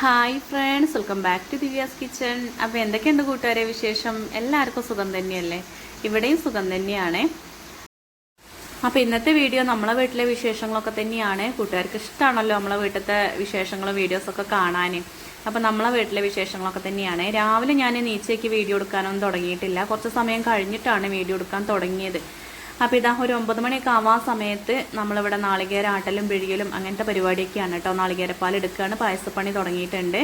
Hi friends welcome back to Divya's kitchen അപ്പോൾ എന്തൊക്കെയുണ്ട് കൂട്ടുകാരെ വിശേഷം? എല്ലാവർക്കും സുഖം തന്നെയല്ലേ? ഇവിടെയും സുഖം തന്നെയാണ്. അപ്പോൾ ഇന്നത്തെ വീഡിയോ നമ്മളെ വീട്ടിലെ വിശേഷങ്ങളൊക്കെ തന്നെയാണ്. കൂട്ടുകാർക്ക് ഇഷ്ടമാണല്ലോ നമ്മളെ വീട്ടിലത്തെ വിശേഷങ്ങളും വീഡിയോസൊക്കെ കാണാൻ അപ്പോൾ നമ്മളെ വീട്ടിലെ വിശേഷങ്ങളൊക്കെ തന്നെയാണ്. രാവിലെ ഞാൻ നീച്ചയ്ക്ക് വീഡിയോ എടുക്കാനൊന്നും തുടങ്ങിയിട്ടില്ല. കുറച്ച് സമയം കഴിഞ്ഞിട്ടാണ് വീഡിയോ എടുക്കാൻ തുടങ്ങിയത്. അപ്പോൾ ഇതാ ഒരു ഒമ്പത് മണിയൊക്കെ ആവാ സമയത്ത് നമ്മളിവിടെ നാളികേര ആട്ടലും പിഴിയലും അങ്ങനത്തെ പരിപാടിയൊക്കെയാണ് കേട്ടോ. നാളികേരപ്പാൽ എടുക്കുകയാണ് പായസപ്പണി തുടങ്ങിയിട്ടുണ്ട്.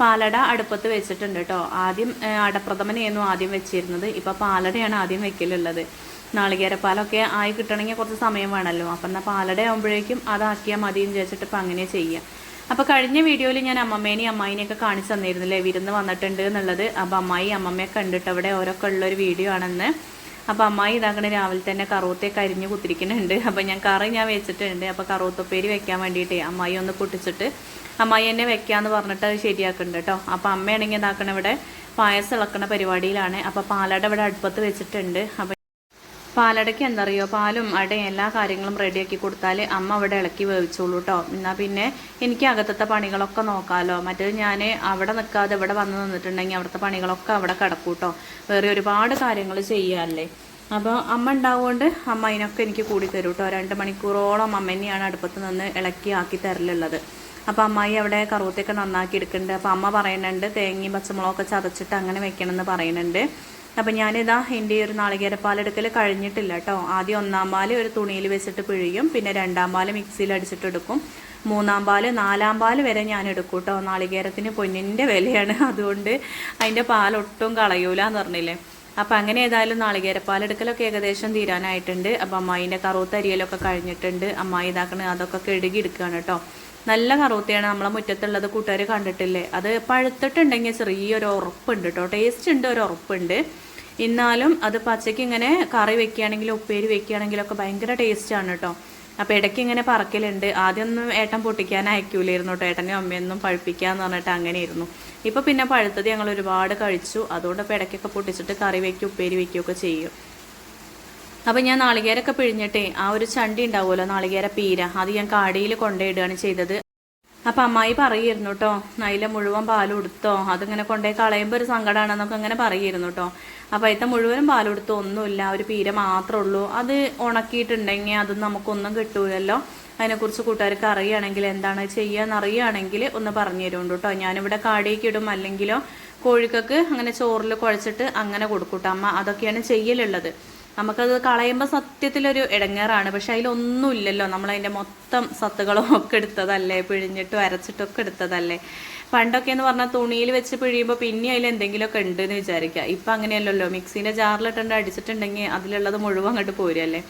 പാലട അടുപ്പത്ത് വെച്ചിട്ടുണ്ട് കേട്ടോ. ആദ്യം അടപ്രഥമനായിരുന്നു ആദ്യം വെച്ചിരുന്നത്. ഇപ്പോൾ പാലടയാണ് ആദ്യം വെക്കലുള്ളത്. നാളികേര നാളികേരപ്പാലൊക്കെ ആയി കിട്ടണമെങ്കിൽ കുറച്ച് സമയം വേണമല്ലോ. അപ്പം എന്നാൽ പാലട ആകുമ്പോഴേക്കും അതാക്കിയാൽ മതി എന്ന് വിചാരിച്ചിട്ട് ഇപ്പം അങ്ങനെ ചെയ്യാം. അപ്പോൾ കഴിഞ്ഞ വീഡിയോയിൽ ഞാൻ അമ്മമ്മേനെയും അമ്മായിനെയൊക്കെ കാണിച്ചു തന്നിരുന്നില്ലേ? വിരുന്ന് വന്നിട്ടുണ്ട് എന്നുള്ളത്. അപ്പോൾ അമ്മായി അമ്മമ്മയെ കണ്ടിട്ട് അവിടെ ഓരോക്കെ ഉള്ളൊരു വീഡിയോ ആണെന്ന്. അപ്പോൾ അമ്മായി ഇതാക്കണ രാവിലെ തന്നെ കറുവത്തേക്ക് അരിഞ്ഞ് കുത്തിരിക്കുന്നുണ്ട്. അപ്പോൾ ഞാൻ കറി ഞാൻ വെച്ചിട്ടുണ്ട്. അപ്പോൾ കറുവത്തൊപ്പേരി വെക്കാൻ വേണ്ടിയിട്ട് അമ്മായി ഒന്ന് പൊട്ടിച്ചിട്ട് അമ്മായി എന്നെ വെക്കാന്ന് പറഞ്ഞിട്ട് അത് ശരിയാക്കുന്നുണ്ട് കേട്ടോ അപ്പോൾ അമ്മയാണെങ്കിൽ ഇതാക്കണ ഇവിടെ പായസം ഇളക്കണ പരിപാടിയിലാണ്. അപ്പോൾ പാലട ഇവിടെ അടുപ്പത്ത് വെച്ചിട്ടുണ്ട്. അപ്പോൾ പാലടയ്ക്ക് എന്തറിയോ പാലും അടയും എല്ലാ കാര്യങ്ങളും റെഡിയാക്കി കൊടുത്താൽ അമ്മ അവിടെ ഇളക്കി വേവിച്ചോളൂ കേട്ടോ എന്നാൽ പിന്നെ എനിക്ക് അകത്തത്തെ പണികളൊക്കെ നോക്കാമല്ലോ മറ്റേത് ഞാൻ അവിടെ നിൽക്കാതെ ഇവിടെ വന്ന് നിന്നിട്ടുണ്ടെങ്കിൽ അവിടുത്തെ പണികളൊക്കെ അവിടെ കിടക്കും കേട്ടോ വേറെ ഒരുപാട് കാര്യങ്ങൾ ചെയ്യാമല്ലേ അപ്പോൾ അമ്മ ഉണ്ടാവുകൊണ്ട് അമ്മ അതിനൊക്കെ എനിക്ക് കൂടി തരും കേട്ടോ രണ്ട് മണിക്കൂറോളം അമ്മ തന്നെയാണ് അടുപ്പത്ത് നിന്ന് ഇളക്കി ആക്കി തരലുള്ളത്. അപ്പോൾ അമ്മായി അവിടെ കറുവത്തൊക്കെ നന്നാക്കി എടുക്കുന്നുണ്ട്. അപ്പോൾ അമ്മ പറയുന്നുണ്ട് തേങ്ങയും പച്ചമുളകൊക്കെ ചതച്ചിട്ട് അങ്ങനെ വെക്കണമെന്ന് പറയുന്നുണ്ട്. അപ്പം ഞാനിതാ എന്റെ ഒരു നാളികേരപ്പാലെടുക്കൽ കഴിഞ്ഞിട്ടില്ല കേട്ടോ. ആദ്യം ഒന്നാം പാൽ ഒരു തുണിയിൽ വെച്ചിട്ട് പിഴിയും പിന്നെ രണ്ടാം പാൽ മിക്സിയിൽ അടിച്ചിട്ട് എടുക്കും മൂന്നാം പാൽ നാലാം പാൽ വരെ ഞാൻ എടുക്കും കേട്ടോ. നാളികേരത്തിന് പൊന്നിന്റെ വിലയാണ്. അതുകൊണ്ട് അതിന്റെ പാലൊട്ടും കളയൂല എന്ന് പറഞ്ഞില്ലേ. അപ്പം അങ്ങനെ ഏതായാലും നാളികേരപ്പാലെടുക്കലൊക്കെ ഏകദേശം തീരാനായിട്ടുണ്ട്. അപ്പം അമ്മായിന്റെ കറുത്തരിയലൊക്കെ കഴിഞ്ഞിട്ടുണ്ട്. അമ്മായി ഇതാക്കണ അതൊക്കെ കെടുകി എടുക്കുകയാണ് കേട്ടോ. നല്ല കറുത്തയാണ് നമ്മളെ മുറ്റത്തുള്ളത് കൂട്ടുകാർ കണ്ടിട്ടില്ലേ? അത് പഴുത്തിട്ടുണ്ടെങ്കിൽ ചെറിയൊരു ഉറപ്പുണ്ട് കേട്ടോ ടേസ്റ്റ് ഉണ്ട് ഒരു ഉറപ്പുണ്ട്. എന്നാലും അത് പച്ചയ്ക്ക് ഇങ്ങനെ കറി വെക്കുകയാണെങ്കിലും ഉപ്പേരി വെക്കുകയാണെങ്കിലൊക്കെ ഭയങ്കര ടേസ്റ്റാണ് കേട്ടോ അപ്പോൾ ഇടയ്ക്ക് ഇങ്ങനെ പറക്കലുണ്ട്. ആദ്യമൊന്നും ഏട്ടൻ പൊട്ടിക്കാൻ അയക്കൂലായിരുന്നു കേട്ടോ ഏട്ടനും അമ്മയൊന്നും പഴുപ്പിക്കാന്ന് പറഞ്ഞിട്ട് അങ്ങനെയായിരുന്നു. ഇപ്പോൾ പിന്നെ പഴുത്തത് ഞങ്ങൾ ഒരുപാട് കഴിച്ചു. അതുകൊണ്ട് ഇപ്പോൾ ഇടയ്ക്കൊക്കെ പൊട്ടിച്ചിട്ട് കറി വയ്ക്കും ഉപ്പേരി വയ്ക്കുകയൊക്കെ ചെയ്യും. അപ്പം ഞാൻ നാളികേരൊക്കെ പിഴിഞ്ഞിട്ടേ ആ ഒരു ചണ്ടി ഉണ്ടാവുമല്ലോ നാളികേര പീര. അത് ഞാൻ കാടിയിൽ കൊണ്ടുപോയിടുകയാണ് ചെയ്തത്. അപ്പം അമ്മായി പറയുമായിരുന്നു കേട്ടോ നൈല മുഴുവൻ പാലും എടുത്തോ അതിങ്ങനെ കൊണ്ടേ കളയുമ്പോൾ ഒരു സങ്കടമാണെന്നൊക്കെ അങ്ങനെ പറയുമായിരുന്നു കേട്ടോ അപ്പം അതിത്തെ മുഴുവനും പാലും എടുത്തോ ഒന്നുമില്ല. ഒരു പീര മാത്രമേ ഉള്ളൂ. അത് ഉണക്കിയിട്ടുണ്ടെങ്കിൽ അത് നമുക്കൊന്നും കിട്ടൂലല്ലോ. അതിനെക്കുറിച്ച് കൂട്ടുകാർക്ക് അറിയുകയാണെങ്കിൽ എന്താണ് അറിയുകയാണെങ്കിൽ ഒന്ന് പറഞ്ഞു തരുന്നുണ്ട് കേട്ടോ ഞാനിവിടെ കാടിയേക്ക് ഇടും. അല്ലെങ്കിലോ കോഴിക്കൊക്കെ അങ്ങനെ ചോറിൽ കുഴച്ചിട്ട് അങ്ങനെ കൊടുക്കൂട്ടോ അമ്മ അതൊക്കെയാണ് ചെയ്യലുള്ളത്. നമുക്കത് കളയുമ്പോൾ സത്യത്തിലൊരു ഇടങ്ങേറാണ് പക്ഷെ അതിലൊന്നും ഇല്ലല്ലോ നമ്മളതിന്റെ മൊത്തം സത്തുകളും ഒക്കെ എടുത്തതല്ലേ? പിഴിഞ്ഞിട്ടും അരച്ചിട്ടൊക്കെ എടുത്തതല്ലേ? പണ്ടൊക്കെ എന്ന് പറഞ്ഞാൽ തുണിയിൽ വെച്ച് പിഴിയുമ്പോൾ പിന്നെ അതിൽ എന്തെങ്കിലുമൊക്കെ ഉണ്ട് എന്ന് വിചാരിക്കുക. ഇപ്പം അങ്ങനെയല്ലല്ലോ. മിക്സീന്റെ ജാറിലിട്ടുണ്ട് അടിച്ചിട്ടുണ്ടെങ്കിൽ അതിലുള്ളത് മുഴുവൻ അങ്ങോട്ട് പോരല്ലേ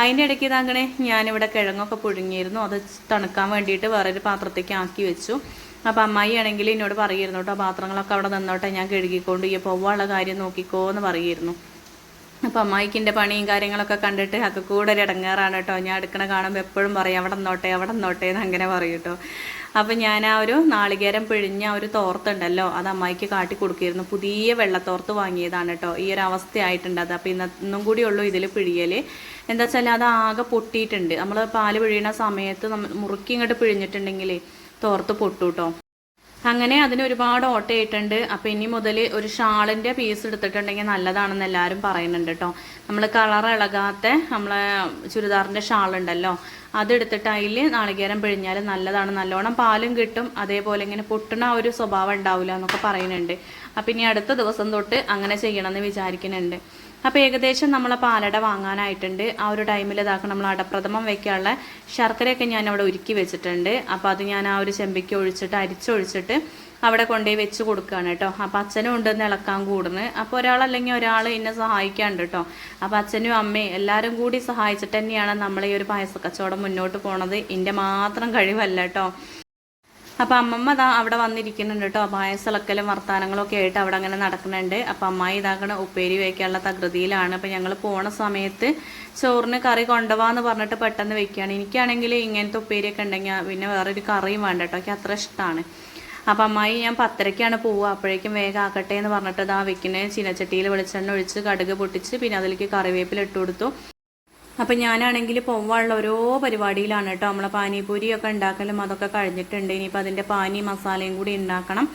അതിന്റെ ഇടയ്ക്ക് ഇതങ്ങനെ ഞാനിവിടെ കിഴങ്ങൊക്കെ പുഴുങ്ങിയിരുന്നു. അത് തണുക്കാൻ വേണ്ടിയിട്ട് വേറൊരു പാത്രത്തേക്ക് ആക്കി വെച്ചു. അപ്പോൾ അമ്മായി ആണെങ്കിൽ എന്നോട് പറയുമായിരുന്നു കേട്ടോ പാത്രങ്ങളൊക്കെ അവിടെ നിന്നോട്ടെ. ഞാൻ കഴുകിക്കൊണ്ട് ഈ പോവാനുള്ള കാര്യം നോക്കിക്കോ എന്ന് പറയുമായിരുന്നു. അപ്പം അമ്മായിക്കിന്റെ പണിയും കാര്യങ്ങളൊക്കെ കണ്ടിട്ട് അത് കൂടെ ഒരു ഇടങ്ങേറാണ് കേട്ടോ. ഞാൻ എടുക്കണ കാണുമ്പോൾ എപ്പോഴും പറയും അവിടെ നിന്നോട്ടെ അവിടെ നിന്നോട്ടെ എന്ന് അങ്ങനെ പറയും കേട്ടോ. അപ്പം ഞാൻ ആ ഒരു നാളികേരം പിഴിഞ്ഞ ഒരു തോർത്തുണ്ടല്ലോ അത് അമ്മായിക്ക് കാട്ടി കൊടുക്കുകയായിരുന്നു. പുതിയ വെള്ളത്തോർത്ത് വാങ്ങിയതാണ് കേട്ടോ. ഈ ഒരു അവസ്ഥയായിട്ടുണ്ട് അത്. അപ്പം ഇന്ന് ഇന്നും കൂടി ഉള്ളൂ ഇതിൽ പിഴിയൽ എന്താ വെച്ചാൽ അത് ആകെ പൊട്ടിയിട്ടുണ്ട്. നമ്മൾ പാൽ പിഴിയണ സമയത്ത് നമ്മൾ മുറുക്കി ഇങ്ങോട്ട് പിഴിഞ്ഞിട്ടുണ്ടെങ്കിൽ തോർത്ത് പൊട്ടു കേട്ടോ അങ്ങനെ അതിന് ഒരുപാട് ഓട്ടയായിട്ടുണ്ട്. അപ്പം ഇനി മുതൽ ഒരു ഷാളിന്റെ പീസ് എടുത്തിട്ടുണ്ടെങ്കിൽ നല്ലതാണെന്ന് എല്ലാവരും പറയുന്നുണ്ട് കേട്ടോ. നമ്മൾ കളർ ഇളകാത്ത നമ്മളെ ചുരിദാറിന്റെ ഷാളുണ്ടല്ലോ അതെടുത്തിട്ട് അതിൽ നാളികേരം പിഴിഞ്ഞാൽ നല്ലതാണ്. നല്ലോണം പാലും കിട്ടും. അതേപോലെ ഇങ്ങനെ പൊട്ടണ ഒരു സ്വഭാവം ഉണ്ടാവില്ല എന്നൊക്കെ പറയുന്നുണ്ട്. അപ്പം ഇനി അടുത്ത ദിവസം തൊട്ട് അങ്ങനെ ചെയ്യണമെന്ന് വിചാരിക്കുന്നുണ്ട്. അപ്പോൾ ഏകദേശം നമ്മളെ പാലട വാങ്ങാനായിട്ടുണ്ട്. ആ ഒരു ടൈമിൽ ഇതാക്കണം നമ്മൾ അടപ്രഥമം വെക്കാനുള്ള ശർക്കരയൊക്കെ ഞാൻ അവിടെ ഒരുക്കി വെച്ചിട്ടുണ്ട്. അപ്പോൾ അത് ഞാൻ ആ ഒരു ചെമ്പിക്ക് ഒഴിച്ചിട്ട് അരിച്ചൊഴിച്ചിട്ട് അവിടെ കൊണ്ടുപോയി വെച്ച് കൊടുക്കുകയാണ് കേട്ടോ. അപ്പോൾ അച്ഛനും ഉണ്ടെന്ന് ഇളക്കാൻ കൂടുന്നു. അപ്പോൾ ഒരാളല്ലെങ്കിൽ ഒരാൾ എന്നെ സഹായിക്കാണ്ട് കേട്ടോ. അപ്പോൾ അച്ഛനും അമ്മയും എല്ലാവരും കൂടി സഹായിച്ചിട്ട് തന്നെയാണ് നമ്മൾ ഈ ഒരു പായസ കച്ചവടം മുന്നോട്ട് പോണത്. എന്റെ മാത്രം കഴിവല്ല കേട്ടോ. അപ്പം അമ്മമ്മ ഇതാ അവിടെ വന്നിരിക്കുന്നുണ്ട് കേട്ടോ. പായസിളക്കലും വർത്താനങ്ങളും ഒക്കെ ആയിട്ട് അവിടെ അങ്ങനെ നടക്കുന്നുണ്ട്. അപ്പം അമ്മായി ഇതാക്കണ ഉപ്പേരി വയ്ക്കാനുള്ള തകൃതിയിലാണ്. അപ്പം ഞങ്ങൾ പോണ സമയത്ത് ചോറിന് കറി കൊണ്ടുപോകാന്ന് പറഞ്ഞിട്ട് പെട്ടെന്ന് വെക്കുകയാണ്. എനിക്കാണെങ്കിൽ ഇങ്ങനത്തെ ഉപ്പേരിയൊക്കെ ഉണ്ടെങ്കിൽ പിന്നെ വേറൊരു കറിയും വേണ്ട കേട്ടോ. എനിക്ക് അത്ര ഇഷ്ടമാണ് അപ്പം അമ്മായി ഞാൻ പത്തരയ്ക്കാണ് പോവുക. അപ്പോഴേക്കും വേഗം ആക്കട്ടെ എന്ന് പറഞ്ഞിട്ട് ഇതാ വെക്കുന്നത് ചീനച്ചട്ടിയിൽ വെളിച്ചെണ്ണ ഒഴിച്ച് കടുക് പൊട്ടിച്ച് പിന്നെ അതിലേക്ക് കറിവേപ്പില ഇട്ട് കൊടുത്തു. അപ്പം ഞാനാണെങ്കിൽ പോവാനുള്ള ഓരോ പരിപാടിയിലാണ് കേട്ടോ. നമ്മളെ പാനിപൂരിയൊക്കെ ഉണ്ടാക്കലും അതൊക്കെ കഴിഞ്ഞിട്ടുണ്ട്. ഇനിയിപ്പോൾ അതിന്റെ പാനി മസാലയും കൂടി ഉണ്ടാക്കണം.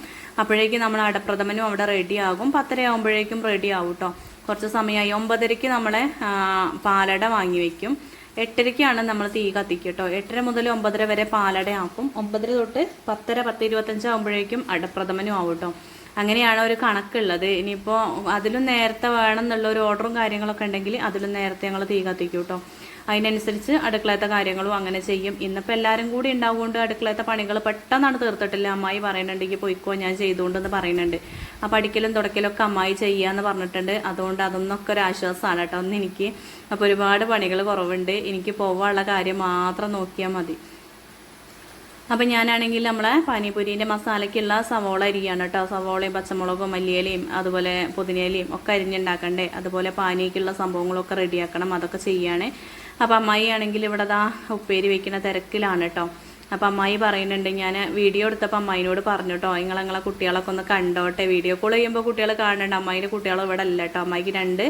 അപ്പോഴേക്കും നമ്മൾ അടപ്രഥമനും അവിടെ റെഡിയാകും. പത്തര ആകുമ്പോഴേക്കും റെഡി ആവും കേട്ടോ. കുറച്ച് സമയമായി. ഒമ്പതരയ്ക്ക് നമ്മളെ പാലട വാങ്ങി വെക്കും. എട്ടരയ്ക്കാണ് നമ്മൾ തീ കത്തിക്കുക കേട്ടോ. എട്ടര മുതൽ ഒമ്പതര വരെ പാലട ആക്കും ഒമ്പതര തൊട്ട് പത്തര പത്ത് ഇരുപത്തഞ്ച് ആകുമ്പോഴേക്കും അടപ്രഥമനും ആവും കേട്ടോ. അങ്ങനെയാണ് ഒരു കണക്കുള്ളത്. ഇനിയിപ്പോൾ അതിലും നേരത്തെ വേണം എന്നുള്ള ഒരു ഓർഡറും കാര്യങ്ങളൊക്കെ ഉണ്ടെങ്കിൽ അതിലും നേരത്തെ ഞങ്ങൾ തീ കത്തിക്കും കേട്ടോ അതിനനുസരിച്ച് അടുക്കളത്തെ കാര്യങ്ങളും അങ്ങനെ ചെയ്യും. ഇന്നിപ്പോൾ എല്ലാവരും കൂടി ഉണ്ടാവുകൊണ്ട് അടുക്കളത്തെ പണികൾ പെട്ടെന്നാണ് തീർത്തിട്ടില്ല. അമ്മായി പറയുന്നുണ്ടെങ്കിൽ പോയിക്കോ ഞാൻ ചെയ്തുകൊണ്ടെന്ന് പറയുന്നുണ്ട്. ആ പഠിക്കലും തുടക്കലും ഒക്കെ അമ്മായി ചെയ്യാന്ന് പറഞ്ഞിട്ടുണ്ട്. അതുകൊണ്ട് അതൊന്നൊക്കെ ഒരു ആശ്വാസമാണ് കേട്ടോ ഒന്ന് എനിക്ക് അപ്പോൾ ഒരുപാട് പണികൾ കുറവുണ്ട്. എനിക്ക് പോവാനുള്ള കാര്യം മാത്രം നോക്കിയാൽ മതി. അപ്പം ഞാനാണെങ്കിൽ നമ്മളെ പാനിപൂരിന്റെ മസാലയ്ക്കുള്ള സവോള അരിയാണ് കേട്ടോ. സവോളയും പച്ചമുളകും മല്ലിയിലയും അതുപോലെ പുതിനയിലയും ഒക്കെ അരിഞ്ഞുണ്ടാക്കണ്ടേ. അതുപോലെ പാനിക്കുള്ള സംഭവങ്ങളൊക്കെ റെഡിയാക്കണം അതൊക്കെ ചെയ്യാണ്. അപ്പം അമ്മായി ആണെങ്കിൽ ഇവിടെ ദാ ഉപ്പേരി വെക്കുന്ന തിരക്കിലാണ് കേട്ടോ. അപ്പം അമ്മായി പറയുന്നുണ്ട് ഞാൻ വീഡിയോ എടുത്തപ്പോൾ അമ്മായിനോട് പറഞ്ഞു കേട്ടോ നിങ്ങൾ നിങ്ങളെ കുട്ടികളൊക്കെ ഒന്ന് കണ്ടോട്ടെ. വീഡിയോ കോൾ ചെയ്യുമ്പോൾ കുട്ടികൾ കാണുന്നുണ്ട്. അമ്മായിന്റെ കുട്ടികൾ ഇവിടെ അല്ല കേട്ടോ. അമ്മായിക്ക് രണ്ട്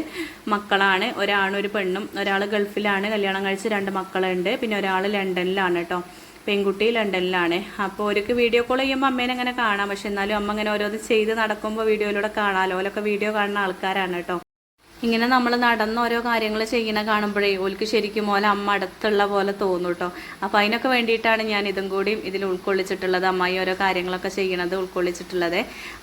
മക്കളാണ്. ഒരാണും ഒരു പെണ്ണും. ഒരാൾ ഗൾഫിലാണ്. കല്യാണം കഴിച്ച് രണ്ട് മക്കളുണ്ട്. പിന്നെ ഒരാൾ ലണ്ടനിലാണ് കേട്ടോ. പെൺകുട്ടി ലണ്ടനിലാണ്. അപ്പോൾ അവർക്ക് വീഡിയോ കോൾ ചെയ്യുമ്പോൾ അമ്മേനെ അങ്ങനെ കാണാം. പക്ഷെ എന്നാലും അമ്മ അങ്ങനെ ഓരോന്ന് ചെയ്ത് നടക്കുമ്പോൾ വീഡിയോയിലൂടെ കാണാമല്ലോ ഓലൊക്കെ വീഡിയോ കാണുന്ന ആൾക്കാരാണ് കേട്ടോ. ഇങ്ങനെ നമ്മൾ നടന്ന് ഓരോ കാര്യങ്ങൾ ചെയ്യണ കാണുമ്പോഴേ ഓൽക്ക് ശരിക്കും ഓല അമ്മ അടുത്തുള്ള പോലെ തോന്നും കേട്ടോ അപ്പോൾ അതിനൊക്കെ വേണ്ടിയിട്ടാണ് ഞാൻ ഇതും കൂടി ഇതിൽ ഉൾക്കൊള്ളിച്ചിട്ടുള്ളത്. അമ്മായി ഓരോ കാര്യങ്ങളൊക്കെ ചെയ്യണത് ഉൾക്കൊള്ളിച്ചിട്ടുള്ളത്.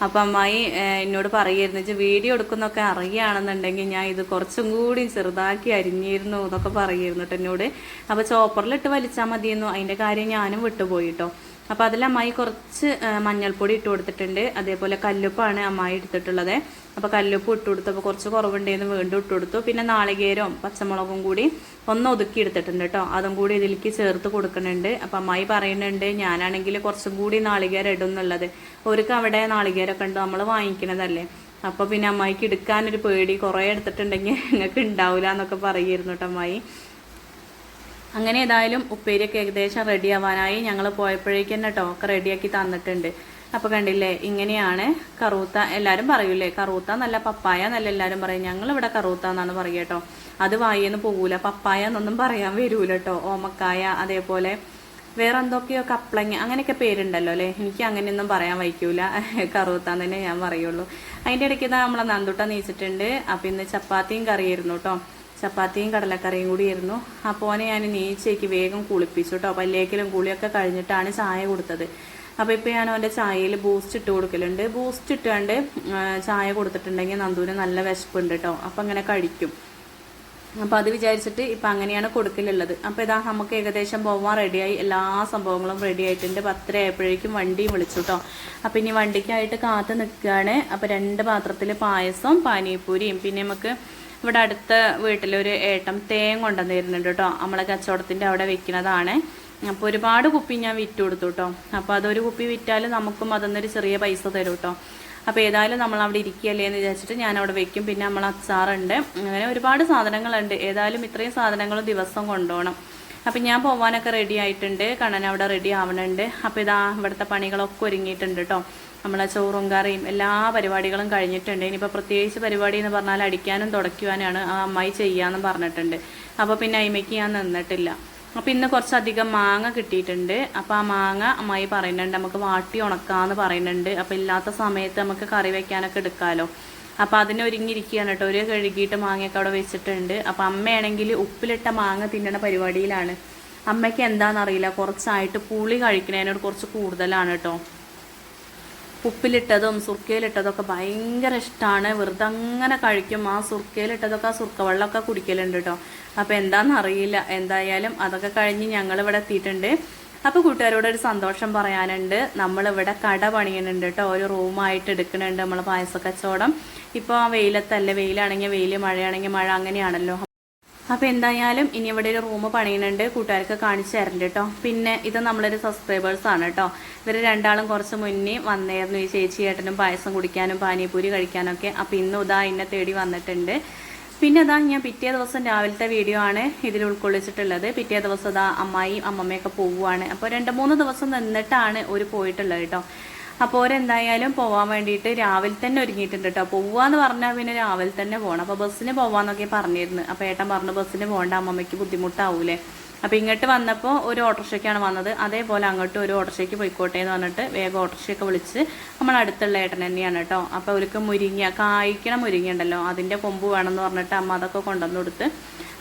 അപ്പോൾ അമ്മായി എന്നോട് പറയുമായിരുന്നു "ഇജ്ജ് വീഡിയോ എടുക്കുന്നൊക്കെ അറിയുകയാണെന്നുണ്ടെങ്കിൽ ഞാൻ ഇത് കുറച്ചും കൂടി ചെറുതാക്കി അരിഞ്ഞിരുന്നു എന്നൊക്കെ പറയുമായിരുന്നു കേട്ടോ എന്നോട്. അപ്പോൾ ചോപ്പറിലിട്ട് വലിച്ചാൽ മതിയെന്നു. അതിന്റെ കാര്യം ഞാനും വിട്ടുപോയി കേട്ടോ അപ്പോൾ അതിൽ അമ്മായി കുറച്ച് മഞ്ഞൾപ്പൊടി ഇട്ട് കൊടുത്തിട്ടുണ്ട്. അതേപോലെ കല്ലുപ്പാണ് അമ്മായി എടുത്തിട്ടുള്ളത്. അപ്പോൾ കല്ലുപ്പ് ഇട്ട് കൊടുത്തപ്പോൾ കുറച്ച് കുറവുണ്ടെന്ന് വീണ്ടും ഇട്ട് കൊടുത്തു. പിന്നെ നാളികേരവും പച്ചമുളകും കൂടി ഒന്ന് ഒതുക്കി എടുത്തിട്ടുണ്ട് കേട്ടോ. അതും കൂടി ഇതിലേക്ക് ചേർത്ത് കൊടുക്കുന്നുണ്ട്. അപ്പോൾ അമ്മായി പറയുന്നുണ്ട് ഞാനാണെങ്കിൽ കുറച്ചും കൂടി നാളികേരം ഇടും എന്നുള്ളത്. അവർക്ക് അവിടെ നാളികേരമൊക്കെ ഉണ്ട്. നമ്മൾ വാങ്ങിക്കണതല്ലേ. അപ്പോൾ പിന്നെ അമ്മായിക്ക് എടുക്കാനൊരു പേടി കുറേ എടുത്തിട്ടുണ്ടെങ്കിൽ നിങ്ങൾക്ക് ഉണ്ടാവില്ല എന്നൊക്കെ പറയുമായിരുന്നു കേട്ടോ അമ്മായി. അങ്ങനെ ഏതായാലും ഉപ്പേരിയൊക്കെ ഏകദേശം റെഡി ആവാനായി. ഞങ്ങൾ പോയപ്പോഴേക്ക് തന്നെ കേട്ടോ ഒക്കെ റെഡിയാക്കി തന്നിട്ടുണ്ട്. അപ്പോൾ കണ്ടില്ലേ ഇങ്ങനെയാണ് കറൂത്ത എല്ലാരും പറയൂലേ കറൂത്ത നല്ല പപ്പായ എന്നല്ല എല്ലാരും പറയും. ഞങ്ങൾ ഇവിടെ കറൂത്ത എന്നാണ് പറയുക കേട്ടോ. അത് വായിന്ന് പോകൂല. പപ്പായ എന്നൊന്നും പറയാൻ വരൂല കേട്ടോ ഓമക്കായ അതേപോലെ വേറെ എന്തൊക്കെയോ കപ്ലങ്ങ അങ്ങനെയൊക്കെ പേരുണ്ടല്ലോ അല്ലേ? എനിക്ക് അങ്ങനെയൊന്നും പറയാൻ വയ്ക്കൂല. കറുത്താൻ തന്നെ ഞാൻ പറയുള്ളൂ. അതിന്റെ ഇടയ്ക്ക് നമ്മളെ നന്ദുട്ട നീച്ചിട്ടുണ്ട്. അപ്പം ഇന്ന് ചപ്പാത്തിയും കറിയായിരുന്നു കേട്ടോ ചപ്പാത്തിയും കടലക്കറിയും കൂടിയായിരുന്നു അപ്പോൾ ഓനെ ഞാൻ നീച്ചയ്ക്ക് വേഗം കുളിപ്പിച്ചു കേട്ടോ. പല്ലേക്കലും കുളിയൊക്കെ കഴിഞ്ഞിട്ടാണ് ചായ കൊടുത്തത്. അപ്പോൾ ഇപ്പോൾ ഞാൻ അവന്റെ ചായയിൽ ബൂസ്റ്റ് ഇട്ട് കൊടുക്കലുണ്ട്. ബൂസ്റ്റ് ഇട്ടുകൊണ്ട് ചായ കൊടുത്തിട്ടുണ്ടെങ്കിൽ നന്ദൂന് നല്ല വിശപ്പുണ്ട് കേട്ടോ. അപ്പം അങ്ങനെ കഴിക്കും. അപ്പോൾ അത് വിചാരിച്ചിട്ട് ഇപ്പം അങ്ങനെയാണ് കൊടുക്കലുള്ളത്. അപ്പോൾ ഇതാ നമുക്ക് ഏകദേശം പോവാൻ റെഡിയായി എല്ലാ സംഭവങ്ങളും റെഡി ആയിട്ടുണ്ട്. പത്തര ആയപ്പോഴേക്കും വണ്ടിയും വിളിച്ചു കേട്ടോ. അപ്പോൾ ഇനി വണ്ടിക്കായിട്ട് കാത്ത് നിൽക്കുകയാണ്. അപ്പോൾ രണ്ട് പാത്രത്തിൽ പായസം പാനിപ്പൂരിയും. പിന്നെ നമുക്ക് ഇവിടെ അടുത്ത വീട്ടിലൊരു ഏട്ടം തേൻ കൊണ്ടുവന്നിരുന്നുണ്ട് കേട്ടോ. നമ്മളെ കച്ചവടത്തിന്റെ അവിടെ വെക്കുന്നതാണ്. അപ്പോൾ ഒരുപാട് കുപ്പി ഞാൻ വിറ്റ് കൊടുത്തു കേട്ടോ. അപ്പോൾ അതൊരു കുപ്പി വിറ്റാൽ നമുക്കും അതൊന്നൊരു ചെറിയ പൈസ തരും കേട്ടോ. അപ്പോൾ ഏതായാലും നമ്മൾ അവിടെ ഇരിക്കുകയല്ലേ എന്ന് വിചാരിച്ചിട്ട് ഞാൻ അവിടെ വെക്കും. പിന്നെ നമ്മൾ അച്ചാറുണ്ട്. അങ്ങനെ ഒരുപാട് സാധനങ്ങളുണ്ട്. ഏതായാലും ഇത്രയും സാധനങ്ങളും ദിവസം കൊണ്ടുപോകണം. അപ്പം ഞാൻ പോവാനൊക്കെ റെഡി ആയിട്ടുണ്ട്. കണ്ണൻ അവിടെ റെഡി ആവണുണ്ട്. അപ്പോൾ ഇതാ ഇവിടുത്തെ പണികളൊക്കെ ഒരുങ്ങിയിട്ടുണ്ട് കേട്ടോ നമ്മളെ ചോറും കറിയും എല്ലാ പരിപാടികളും കഴിഞ്ഞിട്ടുണ്ട്. ഇനിയിപ്പോൾ പ്രത്യേകിച്ച് പരിപാടി എന്ന് പറഞ്ഞാൽ അടിക്കാനും തുടയ്ക്കുവാനാണ് ആ അമ്മായി ചെയ്യാമെന്ന് പറഞ്ഞിട്ടുണ്ട്. അപ്പോൾ പിന്നെ അയിമയ്ക്ക് ഞാൻ നിന്നിട്ടില്ല. അപ്പോൾ ഇന്ന് കുറച്ചധികം മാങ്ങ കിട്ടിയിട്ടുണ്ട്. അപ്പോൾ ആ മാങ്ങ അമ്മായി പറയുന്നുണ്ട് നമുക്ക് വാട്ടി ഉണക്കാമെന്ന് പറയുന്നുണ്ട്. അപ്പോൾ ഇല്ലാത്ത സമയത്ത് നമുക്ക് കറി വയ്ക്കാനൊക്കെ എടുക്കാമല്ലോ അപ്പോൾ അതിനെ ഒരുങ്ങിയിരിക്കുകയാണ് കേട്ടോ. ഒരു കഴുകിയിട്ട് മാങ്ങയൊക്കെ അവിടെ വെച്ചിട്ടുണ്ട്. അപ്പോൾ അമ്മയാണെങ്കിൽ ഉപ്പിലിട്ട മാങ്ങ തിന്നണ പരിപാടിയിലാണ്. അമ്മയ്ക്ക് എന്താണെന്നറിയില്ല. കുറച്ചായിട്ട് പുളി കഴിക്കണതിനോട് കുറച്ച് കൂടുതലാണ് കേട്ടോ. ഉപ്പിലിട്ടതും സുർക്കയിലിട്ടതൊക്കെ ഭയങ്കര ഇഷ്ടമാണ് വെറുതെ അങ്ങനെ കഴിക്കും. ആ സുർക്കയിലിട്ടതൊക്കെ ആ സുർക്ക വെള്ളമൊക്കെ കുടിക്കലുണ്ട് കേട്ടോ. അപ്പോൾ എന്താണെന്നറിയില്ല. എന്തായാലും അതൊക്കെ കഴിഞ്ഞ് ഞങ്ങൾ ഇവിടെ എത്തിയിട്ടുണ്ട്. അപ്പോൾ കൂട്ടുകാരോട് ഒരു സന്തോഷം പറയാനുണ്ട്. നമ്മളിവിടെ കട പണിയുന്നുണ്ട് കേട്ടോ ഒരു റൂമായിട്ട് എടുക്കുന്നുണ്ട് നമ്മൾ പായസ കച്ചവടം. ഇപ്പോൾ ആ വെയിലത്തല്ല? വെയിലാണെങ്കിൽ വെയിൽ മഴയാണെങ്കിൽ മഴ അങ്ങനെയാണല്ലോ. അപ്പോൾ എന്തായാലും ഇനി ഇവിടെ ഒരു റൂം പണിയുന്നുണ്ട്. കൂട്ടുകാർക്ക് കാണിച്ചു തരണ്ട് കേട്ടോ പിന്നെ ഇത് നമ്മളൊരു സബ്സ്ക്രൈബേഴ്സ് ആണ് കേട്ടോ ഇവർ രണ്ടാളും കുറച്ച് മുന്നേ വന്നായിരുന്നു ഈ ചേച്ചി ഏട്ടനും പായസം കുടിക്കാനും പാനിപൂരി കഴിക്കാനൊക്കെ. അപ്പോൾ ഇന്ന് ഇതാ എന്നെ തേടി വന്നിട്ടുണ്ട്. പിന്നെ അതാ ഞാൻ പിറ്റേ ദിവസം രാവിലത്തെ വീഡിയോ ആണ് ഇതിൽ ഉൾക്കൊള്ളിച്ചിട്ടുള്ളത്. പിറ്റേ ദിവസം അതാ അമ്മായി അമ്മമ്മയൊക്കെ പോവുകയാണ് അപ്പോൾ രണ്ട് മൂന്ന് ദിവസം നിന്നിട്ടാണ് ഒരു പോയിട്ടുള്ളത് കേട്ടോ. അപ്പോൾ അവരെന്തായാലും പോകാൻ വേണ്ടിയിട്ട് രാവിലെ തന്നെ ഒരുങ്ങിയിട്ടുണ്ട് കേട്ടോ. പോവാന്ന് പറഞ്ഞാൽ പിന്നെ രാവിലെ തന്നെ പോകണം അപ്പോൾ ബസ്സിന് പോവാന്നൊക്കെ പറഞ്ഞിരുന്നു. അപ്പോൾ ഏട്ടൻ പറഞ്ഞു ബസ്സിന് പോകണ്ട അമ്മമ്മയ്ക്ക് ബുദ്ധിമുട്ടാവൂലേ. അപ്പോൾ ഇങ്ങോട്ട് വന്നപ്പോൾ ഒരു ഓട്ടോറിക്ഷയ്ക്കാണ് വന്നത്. അതേപോലെ അങ്ങോട്ട് ഒരു ഓട്ടോറിക്ഷയ്ക്ക് പോയിക്കോട്ടെ എന്ന് പറഞ്ഞിട്ട് വേഗം ഓട്ടോറിക്ഷയൊക്കെ വിളിച്ച് നമ്മൾ അടുത്തുള്ള ഏട്ടൻ തന്നെയാണ് കേട്ടോ. അപ്പോൾ അവർക്ക് മുരിങ്ങ കായ്ക്കണ മുരിങ്ങ ഉണ്ടല്ലോ അതിന്റെ കൊമ്പ് വേണമെന്ന് പറഞ്ഞിട്ട് അമ്മ അതൊക്കെ കൊണ്ടുവന്ന് കൊടുത്ത്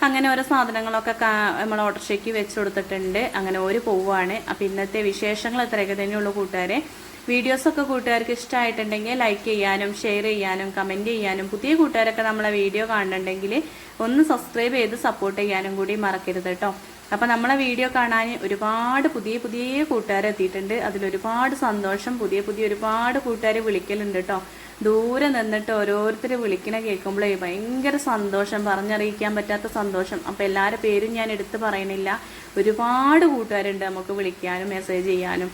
അങ്ങനെ ഓരോ സാധനങ്ങളൊക്കെ നമ്മൾ ഓട്ടോറിക്ഷയ്ക്ക് വെച്ച് കൊടുത്തിട്ടുണ്ട്. അങ്ങനെ ഒരു പോവാണ് അപ്പോൾ ഇന്നത്തെ വിശേഷങ്ങൾ ഇത്രയൊക്കെ തന്നെയുള്ളൂ കൂട്ടുകാരെ. വീഡിയോസൊക്കെ കൂട്ടുകാർക്ക് ഇഷ്ടമായിട്ടുണ്ടെങ്കിൽ ലൈക്ക് ചെയ്യാനും ഷെയർ ചെയ്യാനും കമന്റ് ചെയ്യാനും പുതിയ കൂട്ടുകാരൊക്കെ നമ്മളെ വീഡിയോ കാണുന്നുണ്ടെങ്കിൽ ഒന്ന് സബ്സ്ക്രൈബ് ചെയ്ത് സപ്പോർട്ട് ചെയ്യാനും കൂടി മറക്കരുത് കേട്ടോ. അപ്പോൾ നമ്മളെ വീഡിയോ കാണാൻ ഒരുപാട് പുതിയ പുതിയ കൂട്ടുകാർ എത്തിയിട്ടുണ്ട്. അതിലൊരുപാട് സന്തോഷം പുതിയ പുതിയ ഒരുപാട് കൂട്ടുകാർ വിളിക്കലുണ്ട് കേട്ടോ ദൂരെ നിന്നിട്ട് ഓരോരുത്തർ വിളിക്കണ കേൾക്കുമ്പോഴേ ഭയങ്കര സന്തോഷം പറഞ്ഞറിയിക്കാൻ പറ്റാത്ത സന്തോഷം. അപ്പോൾ എല്ലാവരുടെ പേരും ഞാൻ എടുത്തു പറയണില്ല. ഒരുപാട് കൂട്ടുകാരുണ്ട് നമുക്ക് വിളിക്കാനും മെസ്സേജ് ചെയ്യാനും.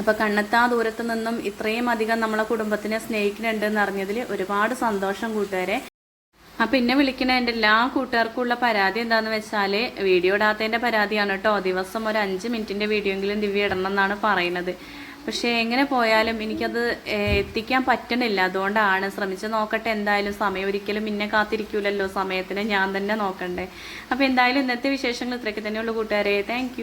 അപ്പോൾ കണ്ണത്താ ദൂരത്ത് നിന്നും ഇത്രയും അധികം നമ്മളെ കുടുംബത്തിനെ സ്നേഹിക്കുന്നുണ്ടെന്ന് അറിഞ്ഞതിൽ ഒരുപാട് സന്തോഷം കൂട്ടുകാരെ. അപ്പം പിന്നെ വിളിക്കുന്ന എന്റെ എല്ലാ കൂട്ടുകാർക്കും ഉള്ള പരാതി എന്താണെന്ന് വെച്ചാൽ വീഡിയോ ഇടാത്തതിന്റെ പരാതിയാണ് കേട്ടോ. ദിവസം ഒരു അഞ്ച് മിനിറ്റിന്റെ വീഡിയോ എങ്കിലും ദിവ്യ ഇടണം എന്നാണ് പറയുന്നത്. പക്ഷേ എങ്ങനെ പോയാലും എനിക്കത് എത്തിക്കാൻ പറ്റണില്ല. അതുകൊണ്ടാണ് ശ്രമിച്ച് നോക്കട്ടെ എന്തായാലും സമയം ഒരിക്കലും പിന്നെ കാത്തിരിക്കൂലല്ലോ. സമയത്തിന് ഞാൻ തന്നെ നോക്കണ്ടേ. അപ്പോൾ എന്തായാലും ഇന്നത്തെ വിശേഷങ്ങൾ ഇത്രയ്ക്ക് തന്നെയുള്ളൂ കൂട്ടുകാരെ. താങ്ക്